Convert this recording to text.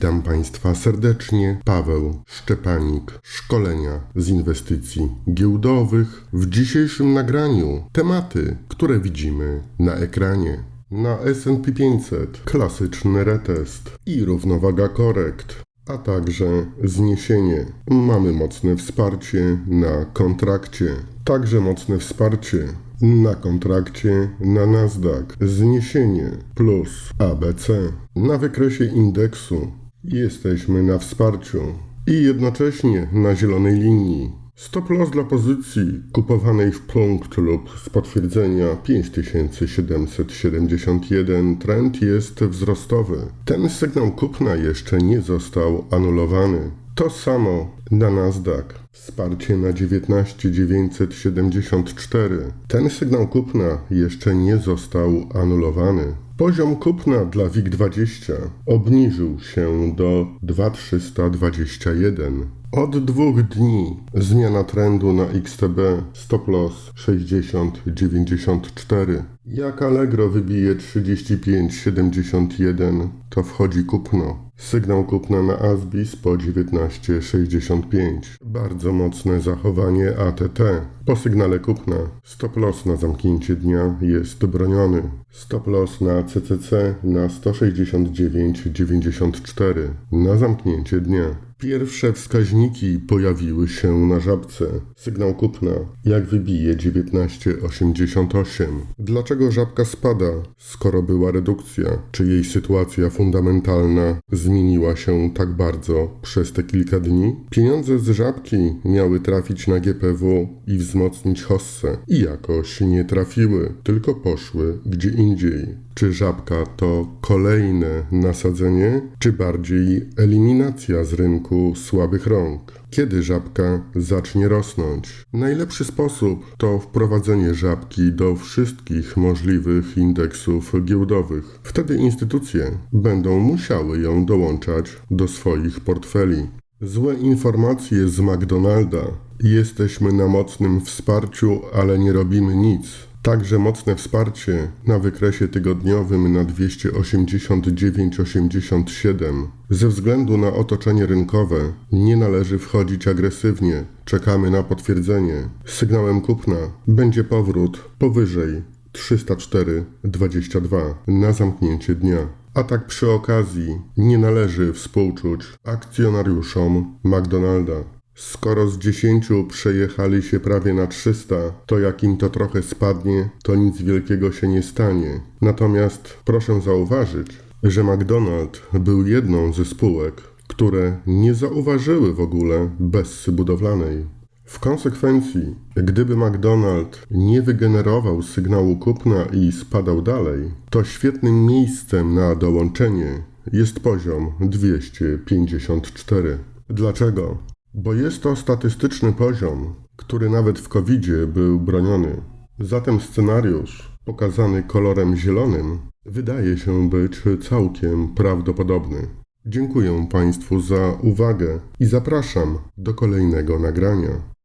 Witam Państwa serdecznie. Paweł Szczepanik, szkolenia z inwestycji giełdowych. W dzisiejszym nagraniu tematy, które widzimy na ekranie. Na S&P 500 klasyczny retest i równowaga korekt, a także zniesienie. Mamy mocne wsparcie na kontrakcie, także mocne wsparcie na kontrakcie na Nasdaq, zniesienie plus ABC. Na wykresie indeksu jesteśmy na wsparciu i jednocześnie na zielonej linii. Stop loss dla pozycji kupowanej w punkt lub z potwierdzenia 5771 trend jest wzrostowy. Ten sygnał kupna jeszcze nie został anulowany. To samo na Nasdaq. Wsparcie na 19974. Ten sygnał kupna jeszcze nie został anulowany. Poziom kupna dla WIG20 obniżył się do 2321. Od dwóch dni zmiana trendu na XTB stop loss 60,94. Jak Allegro wybije 35,71 to wchodzi kupno. Sygnał kupna na Asbis po 19,65. Bardzo mocne zachowanie ATT. Po sygnale kupna stop loss na zamknięcie dnia jest broniony. Stop loss na CCC na 169,94 na zamknięcie dnia. Pierwsze wskaźniki pojawiły się na żabce. Sygnał kupna, jak wybije 19,88. Dlaczego żabka spada, skoro była redukcja? Czy jej sytuacja fundamentalna zmieniła się tak bardzo przez te kilka dni? Pieniądze z żabki miały trafić na GPW i wzmocnić hossę i jakoś nie trafiły, tylko poszły gdzie indziej. Czy żabka to kolejne nasadzenie, czy bardziej eliminacja z rynku słabych rąk? Kiedy żabka zacznie rosnąć? Najlepszy sposób to wprowadzenie żabki do wszystkich możliwych indeksów giełdowych. Wtedy instytucje będą musiały ją dołączać do swoich portfeli. Złe informacje z McDonalda. Jesteśmy na mocnym wsparciu, ale nie robimy nic. Także mocne wsparcie na wykresie tygodniowym na 289,87. Ze względu na otoczenie rynkowe nie należy wchodzić agresywnie. Czekamy na potwierdzenie. Sygnałem kupna będzie powrót powyżej 304,22 na zamknięcie dnia. A tak przy okazji nie należy współczuć akcjonariuszom McDonalda. Skoro z 10 przejechali się prawie na 300, to jak im to trochę spadnie, to nic wielkiego się nie stanie. Natomiast proszę zauważyć, że McDonald był jedną ze spółek, które nie zauważyły w ogóle bessy budowlanej. W konsekwencji, gdyby McDonald nie wygenerował sygnału kupna i spadał dalej, to świetnym miejscem na dołączenie jest poziom 254. Dlaczego? Bo jest to statystyczny poziom, który nawet w covid był broniony. Zatem scenariusz, pokazany kolorem zielonym, wydaje się być całkiem prawdopodobny. Dziękuję Państwu za uwagę i zapraszam do kolejnego nagrania.